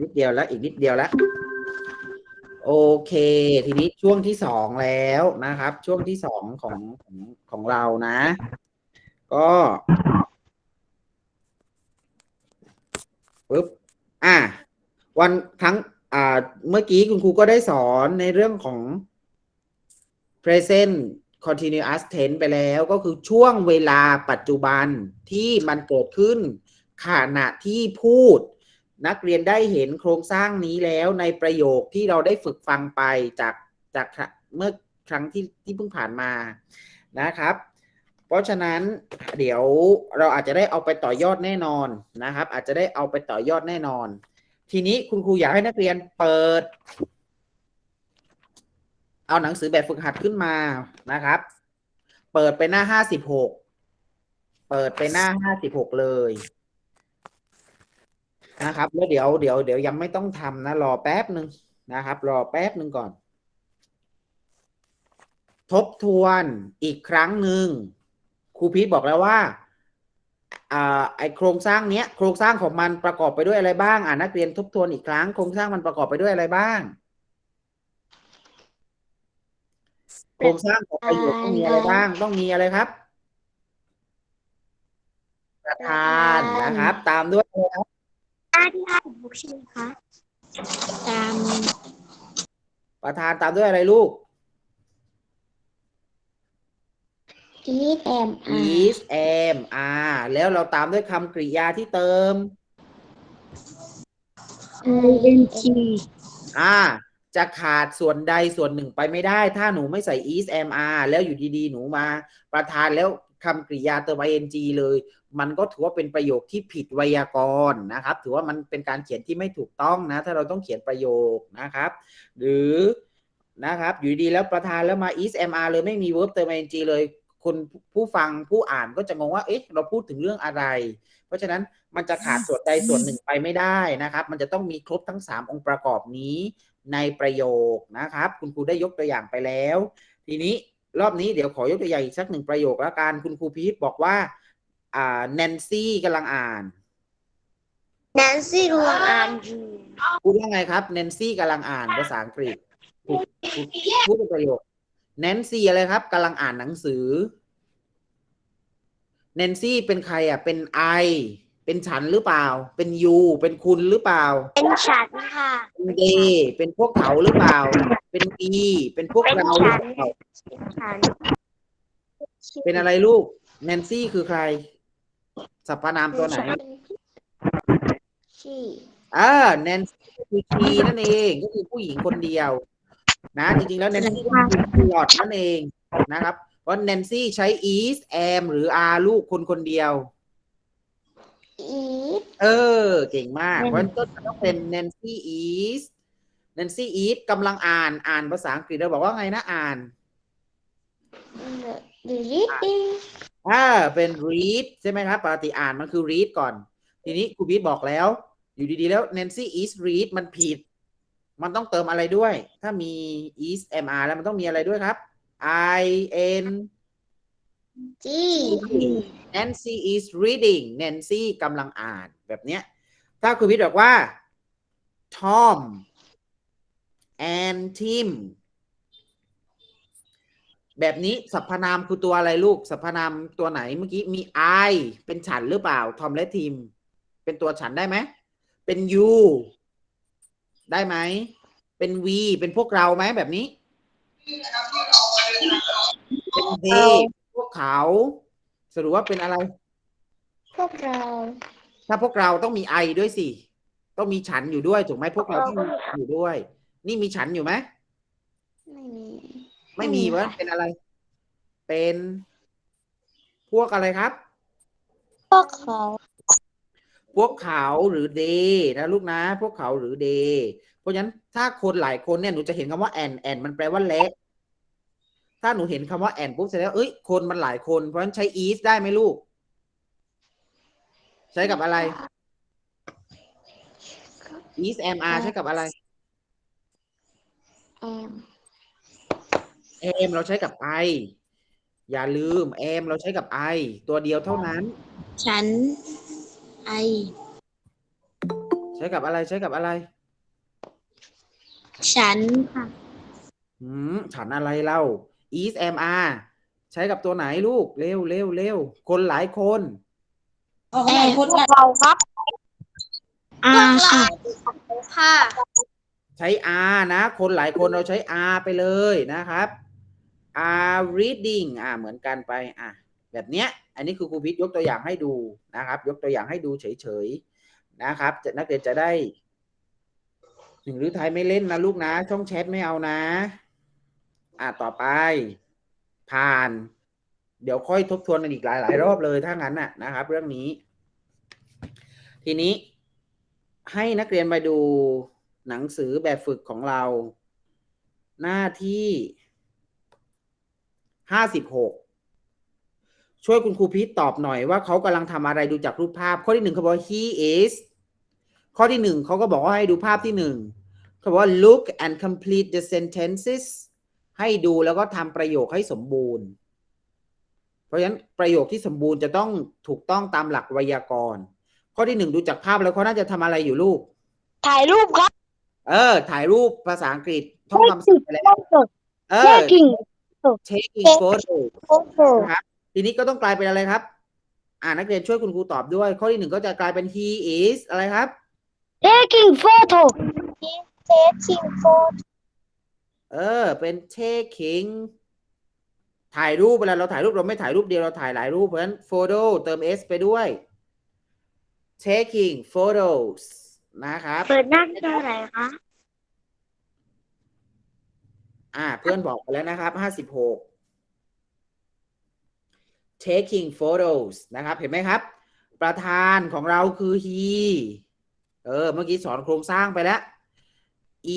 นิดเดียวแล้วอีกนิดเดียวแล้วโอเค ทีนี้ช่วงที่สองแล้วนะครับ ช่วงที่สองของของของเรานะ ก็ปึ๊บอะวันครั้งอ่าเมื่อกี้คุณครูก็ได้สอนในเรื่องของ present continuous tense ไปแล้วก็คือช่วงเวลาปัจจุบันที่มันเกิดขึ้นขณะที่พูด นักเรียนได้เห็นโครงสร้างนี้แล้วในประโยคที่เราได้ฝึกฟังไปจากจากเมื่อครั้งที่ที่เพิ่งผ่านมานะครับ เพราะฉะนั้นเดี๋ยวเราอาจจะได้เอาไปต่อยอดแน่นอนนะครับ อาจจะได้เอาไปต่อยอดแน่นอน ทีนี้คุณครูอยากให้นักเรียนเปิด เอาหนังสือแบบฝึกหัดขึ้นมานะครับ เปิดไปหน้าห้าสิบหกเปิดไปหน้าห้าสิบหกเลย นะครับแล้วเดี๋ยวเดี๋ยวเดี๋ยวยังไม่ต้องทำนะรอแป๊บหนึ่งนะครับ รอแป๊บหนึ่งก่อน ทบทวนอีกครั้งหนึ่งครูพีทบอกแล้วว่าอไอโครงสร้างเนี้ยโครงสร้างของมันประกอบไปด้วยอะไรบ้าง อ่านักเรียนทบทวนอีกครั้งโครงสร้างมันประกอบไปด้วยอะไรบ้าง โครงสร้างของประโยคต้องมีอะไรบ้าง ต้องมีอะไรครับ ประธานนะครับ ตามด้วยอะไรครับ อ่าที่ห้าสิบหกใช่ไหมคะตามประธานตามด้วยอะไรลูก อีแอมอา is am are แล้วเราตามด้วยคำกริยาที่เติมไอเอ็นทีอ่า จะขาดส่วนใดส่วนหนึ่งไปไม่ได้ ถ้าหนูไม่ใส่ is am are แล้วอยู่ดีๆ หนูมา ประธานแล้ว คำกริยาเติม ing เลย มันก็ถือว่าเป็นประโยคที่ผิดไวยากรณ์นะครับ ถือว่ามันเป็นการเขียนที่ไม่ถูกต้องนะ ถ้าเราต้องเขียนประโยคนะครับ หรือนะครับ อยู่ดีแล้วประธานแล้วมา is am are เลยไม่มี verb เติม ing เลยคนผู้ฟังผู้อ่านก็จะงงว่า เอ๊ะ เราพูดถึงเรื่องอะไร เพราะฉะนั้นมันจะขาดส่วนใดส่วนหนึ่งไปไม่ได้นะครับ มันจะต้องมีครบทั้ง 3 องค์ประกอบนี้ในประโยคนะครับ คุณครูได้ยกตัวอย่างไปแล้ว ทีนี้ รอบนี้เดี๋ยวขอยกตัวอย่างอีกสักหนึ่งประโยคแล้วกันคุณครูพีทบอกว่า อ่าแนนซี่กำลังอ่านแนนซี่รวมอ่านอยู่พูดว่าไงครับแนนซี่กำลังอ่านภาษาอังกฤษพูดพูดพูดเป็นประโยคแนนซี่อะไรครับกำลังอ่านหนังสือแนนซี่เป็นใครอะเป็นไอ เป็นฉันหรือเปล่า เป็นยูเป็นคุณหรือเปล่า เป็นฉันค่ะเป็นเดเป็นพวกเขาหรือเปล่า เป็นอีเป็นพวกเป็นเราหรือฉันเปล่าฉันเป็นอะไรลูกแนนซี่คือใครสรรพนามตัวไหน ชี่อ่าแนนซี่คือชีนั่นเองก็คือผู้หญิงคนเดียว นะ จริงๆ แล้วแนนซี่ก็คือหลอดนั่นเองนะครับ เพราะแนนซี่ใช้ is am หรือ are ลูกคนคนเดียว อีฟเออ เก่งมาก เพราะฉะนั้นก็ต้องเป็น Nancy is Nancy is กำลังอ่านอ่านภาษาอังกฤษเราบอกว่าไงนะอ่าน the reading อ่าเป็น read ใช่ไหมครับปกติอ่านมันคือ read ก่อน ทีนี้ครูพีทบอกแล้ว อยู่ดีๆแล้ว Nancy is read มันผิด มันต้องเติมอะไรด้วย ถ้ามี is mr แล้วมันต้องมีอะไรด้วยครับ i n G Nancy is reading Nancy กำลังอ่านแบบเนี้ย ถ้าครูพิทบอกว่า Tom and Tim แบบนี้สรรพนามคือตัวอะไรลูกสรรพนามตัวไหนเมื่อกี้มี I เป็นฉันหรือเปล่า Tom และ Tim เป็นตัวฉันได้ไหม เป็น you ได้ไหม เป็น we เป็นพวกเราไหมแบบนี้ เป็น they วกเขา สรุปว่าเป็นอะไร พวกเรา ถ้าพวกเราต้องมีไอด้วยสิ ต้องมีฉันอยู่ด้วยถูกไหมพวกเราต้องมีอยู่ด้วย นี่มีฉันอยู่ไหมไม่มี ไม่มีไม่มีวะค่ะเป็นอะไร เป็น พวกอะไรครับ พวกเขา พวกเขาหรือเดนะลูกนะ พวกเขาหรือเดเพราะฉะนั้นถ้าคนหลายคนเนี่ยหนูจะเห็นคำว่าแอนแอนมันแปลว่าเละ ถ้าหนูเห็นคำว่าแอนปุ๊บแสดงว่าเอ้ยคนมันหลายคน เพราะฉะนั้นใช้ is ได้ไหมลูก ใช้กับอะไร is am are ใช้กับอะไรแอมเอมเราใช้กับไออย่าลืมเอมเราใช้กับไอตัวเดียวเท่านั้น ฉันไอฉช้กับอะไรใช้กับอะไร ฉันค่ะอืมฉันอะไรเล่า is am are ใช้กับตัวไหนลูก เร็วเร็วเร็วคนหลายคนเอาเข้าไปพูดกันเราครับอาค่ะค่ะใช้ are นะ คนหลายคนเราใช้ are ไปเลยนะครับ are reading อ่าเหมือนกันไปอะแบบเนี้ย อันนี้คือครูพิษยกตัวอย่างให้ดูนะครับ ยกตัวอย่างให้ดูเฉยๆนะครับจะนักเรียนจะได้ถึงหรือไทยไม่เล่นนะลูกนะ ช่องแชทไม่เอานะ อะต่อไป ผ่าน เดี๋ยวค่อยทบทวนกันอีกหลาย ๆ รอบเลยถ้างั้นน่ะนะครับ เรื่องนี้ ทีนี้ให้นักเรียนมาดูหนังสือแบบฝึกของเรา หน้าที่ห้าสิบหกช่วยคุณครูพีทตอบหน่อยว่าเขากำลังทำอะไรดูจากรูปภาพ ข้อที่หนึ่งเขาบอกว่า he is ข้อที่หนึ่งเขาก็บอกว่าให้ดูภาพที่หนึ่งเขาบอกว่า look and complete the sentences ให้ดูแล้วก็ทำประโยคให้สมบูรณ์ เพราะฉะนั้นประโยคที่สมบูรณ์จะต้องถูกต้องตามหลักไวยากรณ์ ข้อที่หนึ่งดูจากภาพแล้วเขาน่าจะทำอะไรอยู่ลูก ถ่ายรูปครับ เออ ถ่ายรูปภาษาอังกฤษท่องคำศัพท์ไปแล้วเอแค่อกิ่ง taking photo โอ้โหนะครับทีนี้ก็ต้องกลายเป็นอะไรครับ อ่านักเรียนช่วยคุณครูตอบด้วย ข้อที่หนึ่งก็จะกลายเป็น he is อะไรครับ taking photo taking photo เออ เป็น taking ถ่ายรูปเวลาเราถ่ายรูปเราไม่ถ่ายรูปเดียวเราถ่ายหลายรูปเพราะฉะนั้น photo เติม s ไปด้วย taking photos นะครับเปิดหน้าที่อะไรคะอ่า เพื่อนบอกไปแล้วนะครับห้าสิบหก taking photos นะครับ เห็นไหมครับ ประธานของเราคือ he เออ เมื่อกี้สอนโครงสร้างไปแล้ว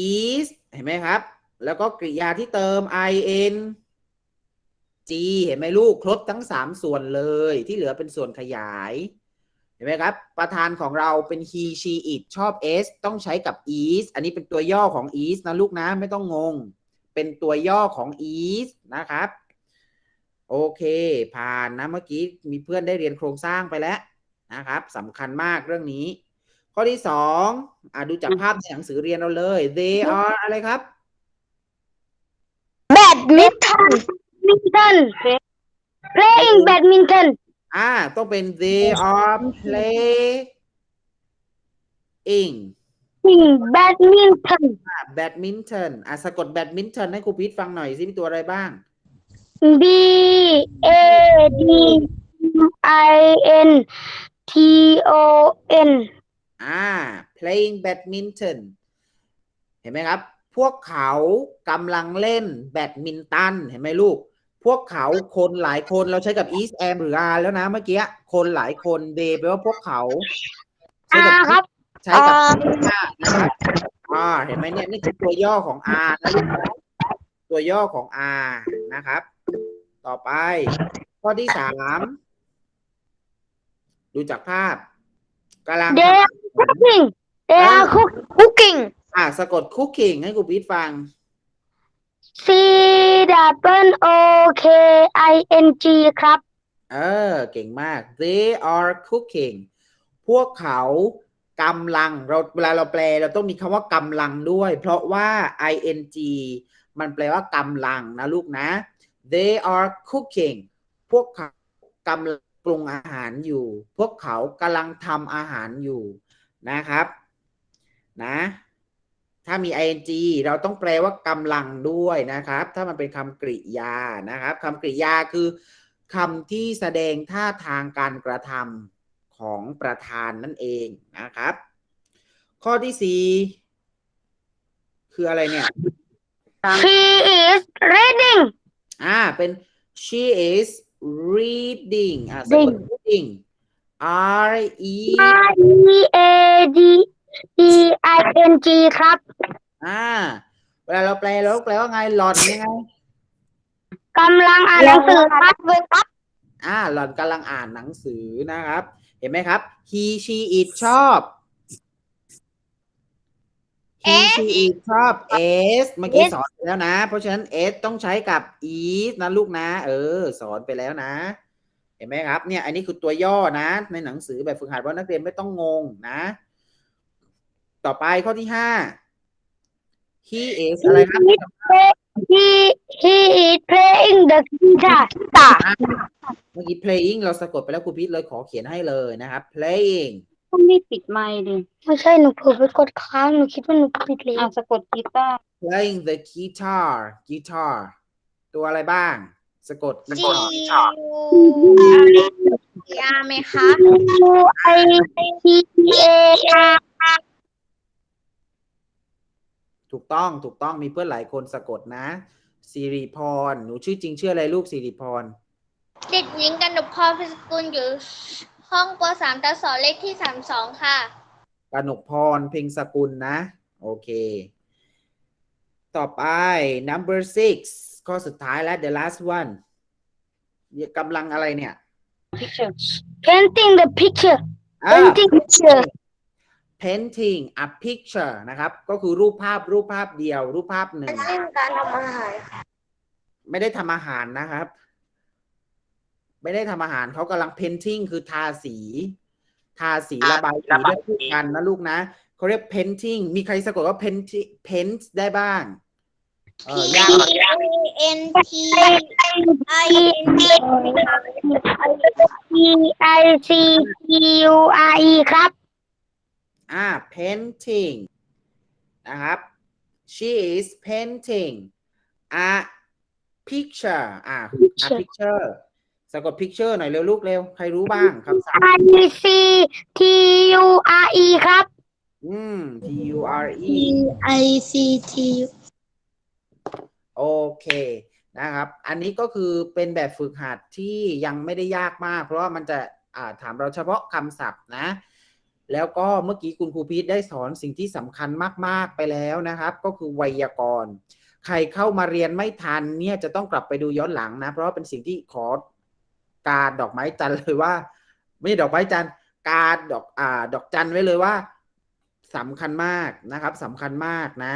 is เห็นไหมครับ แล้วก็กริยาที่เติม in g เห็นไหมลูกครบทั้งสามส่วนเลยที่เหลือเป็นส่วนขยาย เห็นไหมครับ ประธานของเราเป็น he she it ชอบ s ต้องใช้กับ is อันนี้เป็นตัวย่อของ is นะลูกนะไม่ต้องงง เป็นตัวย่อของ is นะครับ โอเค ผ่านนะเมื่อกี้มีเพื่อนได้เรียนโครงสร้างไปแล้วนะครับสำคัญมากเรื่องนี้ ข้อที่สองอะดูจากภาพในหนังสือเรียนเราเลย they are อะไรครับ badminton badminton playing badminton อ่า ต้องเป็น they are playing badminton badminton อะสะกด badminton ให้ครูพีทฟังหน่อยสิมีตัวอะไรบ้าง b a d i n t o n อ่า playing badminton เห็นไหมครับ พวกเขากำลังเล่นแบดมินตันเห็นไหมลูก พวกเขาคนหลายคนเราใช้กับ is am หรือ are แล้วนะเมื่อกี้คนหลายคน they แปลว่าพวกเขา ใช้อากับครับ ใช้กับ are นะครับ are เห็นไหมเนี่ยนี่คือตัวย่อของ are นะลูกนะตัวย่อของ are นะครับ ต่อไป ข้อที่สามดูจากภาพกำลัง they are cooking they are cook- cooking อ่าสะกด cooking ให้ครูพีทฟัง c double o k i n g ครับ เออ เก่งมาก they are cooking พวกเขากำลังเราเวลาเราแปลเราต้องมีคำว่ากำลังด้วย เพราะว่า ing มันแปลว่ากำลังนะลูกนะ they are cooking พวกเขากำลังปรุงอาหารอยู่ พวกเขากำลังทำอาหารอยู่นะครับ นะ ถ้ามี ing เราต้องแปลว่ากำลังด้วยนะครับ ถ้ามันเป็นคำกริยานะครับคำกริยาคือคำที่แสดงท่าทางการกระทำของประธานนั่นเองนะครับ ข้อที่สี่คืออะไรเนี่ย she is reading อ่าเป็น she is reading อ่าสะกด reading R E R E A D E I N G ครับ อ่า เวลาเราแปลเราต้องแปลว่าไงหลอนยังไง กำลังอ่านหนังสือครับครับ อ่า หล่อนกำลังอ่านหนังสือนะครับ เห็นไหมครับ he she it ชอบ he she it ชอบ s เมื่อกี้สอนไปแล้วนะ เพราะฉะนั้น s ต้องใช้กับ is นะลูกนะ เออ สอนไปแล้วนะ เห็นไหมครับ เนี่ย อันนี้คือตัวย่อนะ ในหนังสือแบบฝึกหัดว่านักเรียนไม่ต้องงงนะ ต่อไปข้อที่ห้า he is อะไรครับ he he is playing the guitar อะเมื่อกี้ playing เราสะกดไปแล้วครูพิษเลยขอเขียนให้เลยนะครับ playing ต้องรีบปิดไมค์ดิไม่ใช่หนูเผลอไปกดค้างหนูคิดว่าหนูปิดเลยอะสะกดกีตาร์ playing the guitar guitar ตัวอะไรบ้าง สะกดจี guitar ยาไหมคะ U I T A R ถูกต้องถูกต้องมีเพื่อนหลายคนสะกดนะสิริพร หนูชื่อจริงชื่ออะไรลูกสิริพร เด็กหญิงกันดุพรพิสกุลอยู่ห้องปสามตสเลขที่สามสองค่ะกนกพรเพ็งสกุลนะ โอเค ต่อไป number six ข้อสุดท้ายแล้ว the last one กำลังอะไรเนี่ยพิเชอร์ painting the picture อ่า painting picture painting a picture นะครับ ก็คือรูปภาพรูปภาพเดียว รูปภาพหนึ่ง เล่นการทำอาหารไม่ได้ทำอาหารนะครับ ไม่ได้ทำอาหารเขากำลัง painting คือทาสี ทาสีระบายสีด้วยคู่กันนะลูกนะเขาเรียก painting มีใครสะกดว่า paint paint ได้บ้าง เอ P อยากหน่อย N T I N G P I C T U R E ครับ อ่า painting นะครับ she is painting a picture อ่า a Picture picture สะกด picture หน่อยเร็วลูกเร็ว ใครรู้บ้างคำศัพท์ I C T U R E ครับ อืม P U R E I C T โอเคนะครับ อันนี้ก็คือเป็นแบบฝึกหัดที่ยังไม่ได้ยากมาก เพราะว่ามันจะอ่าถามเราเฉพาะคำศัพท์นะ แล้วก็เมื่อกี้คุณครูพีทได้สอนสิ่งที่สำคัญมาก ๆ ไปแล้วนะครับ ก็คือไวยากรณ์ ใครเข้ามาเรียนไม่ทันเนี่ยจะต้องกลับไปดูย้อนหลังนะ เพราะเป็นสิ่งที่ขอการดอกไม้จันเลยว่า ไม่ดอกไม้จันการดอกอ่าดอกจันไว้เลยว่าสำคัญมากนะครับสำคัญมากนะ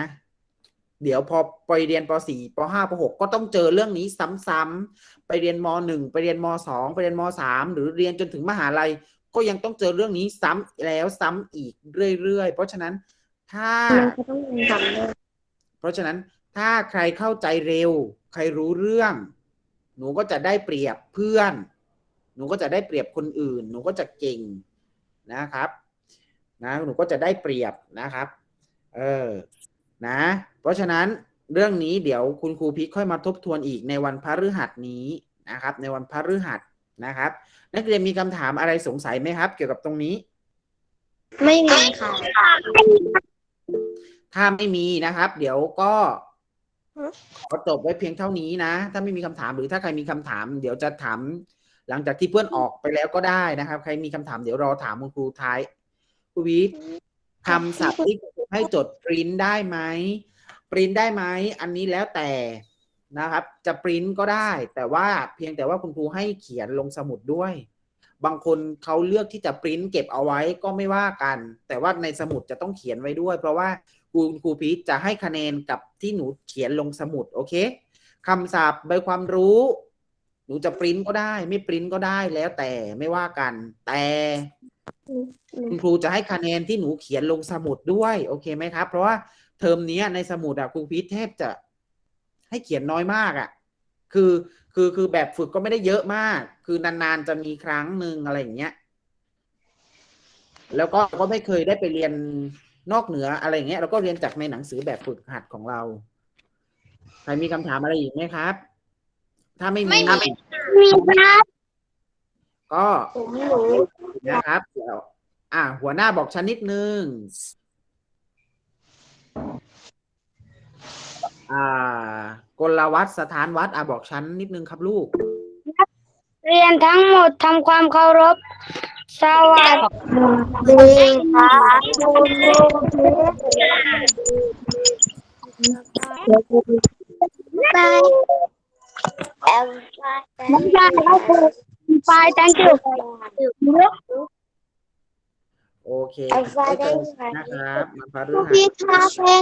เดี๋ยวพอไปเรียนป .4 ป .5 ป .6 ก็ต้องเจอเรื่องนี้ซ้ำๆไปเรียนม .1 ไปเรียนม .2 ไปเรียนม .3 หรือเรียนจนถึงมหาลัย ก็ยังต้องเจอเรื่องนี้ซ้ำแล้วซ้ำอีกเรื่อยๆ เพราะฉะนั้นถ้าเพราะฉะนั้นถ้าใครเข้าใจเร็ว ใครรู้เรื่อง หนูก็จะได้เปรียบเพื่อน หนูก็จะได้เปรียบคนอื่น หนูก็จะเก่งนะครับนะหนูก็จะได้เปรียบนะครับ เออนะ เพราะฉะนั้นเรื่องนี้เดี๋ยวคุณครูพีคค่อยมาทบทวนอีกในวันพฤหัสนี้นะครับ ในวันพฤหัส นะครับ นักเรียนมีคำถามอะไรสงสัยไหมครับ เกี่ยวกับตรงนี้ ไม่มีค่ะ ถ้าไม่มีนะครับ เดี๋ยวก็ขอจบไว้เพียงเท่านี้นะ ถ้าไม่มีคำถามหรือถ้าใครมีคำถาม เดี๋ยวจะถาม หลังจากที่เพื่อนออกไปแล้วก็ได้นะครับ ใครมีคำถามเดี๋ยวรอถามคุณครูท้ายครูวิทย์คำศัพท์ที่ให้จดปริ้นได้ไหมปริ้นได้ไหม อันนี้แล้วแต่ นะครับ จะปริ้นก็ได้ แต่ว่าเพียงแต่ว่าคุณครูให้เขียนลงสมุดด้วย บางคนเขาเลือกที่จะปริ้นเก็บเอาไว้ก็ไม่ว่ากัน แต่ว่าในสมุดจะต้องเขียนไว้ด้วย เพราะว่าคุณครูพีชจะให้คะแนนกับที่หนูเขียนลงสมุดโอเคคำศัพท์ใบความรู้ หนูจะปริ้นก็ได้ ไม่ปริ้นก็ได้แล้วแต่ไม่ว่ากัน แต่คุณครูจะให้คะแนนที่หนูเขียนลงสมุดด้วย โอเคไหมครับ เพราะว่าเทอมนี้ในสมุดอะครูพีชแทบจะ ให้เขียนน้อยมากอะคือคือคือแบบฝึกก็ไม่ได้เยอะมาก คือนานๆจะมีครั้งหนึ่งอะไรอย่างเงี้ย แล้วก็ก็ไม่เคยได้ไปเรียนนอกเหนืออะไรอย่างเงี้ยเราก็เรียนจากในหนังสือแบบฝึกหัดของเราใครมีคำถามอะไรอีกไหมครับ ถ้าไม่ไม่มีมีมีครับก็นะครับเดี๋ยวอะหัวหน้าบอกฉันนิดนึงอ่าก ลวัตสถานวัดอะบอกฉันนิดนึงครับลูก เรียนทั้งหมดทำความเคารพ สวัสดีครับไม่ได้ครับครูไป thank you โอเคไว้เจอกันะครับมาพาฤหัสพี่คะเพลง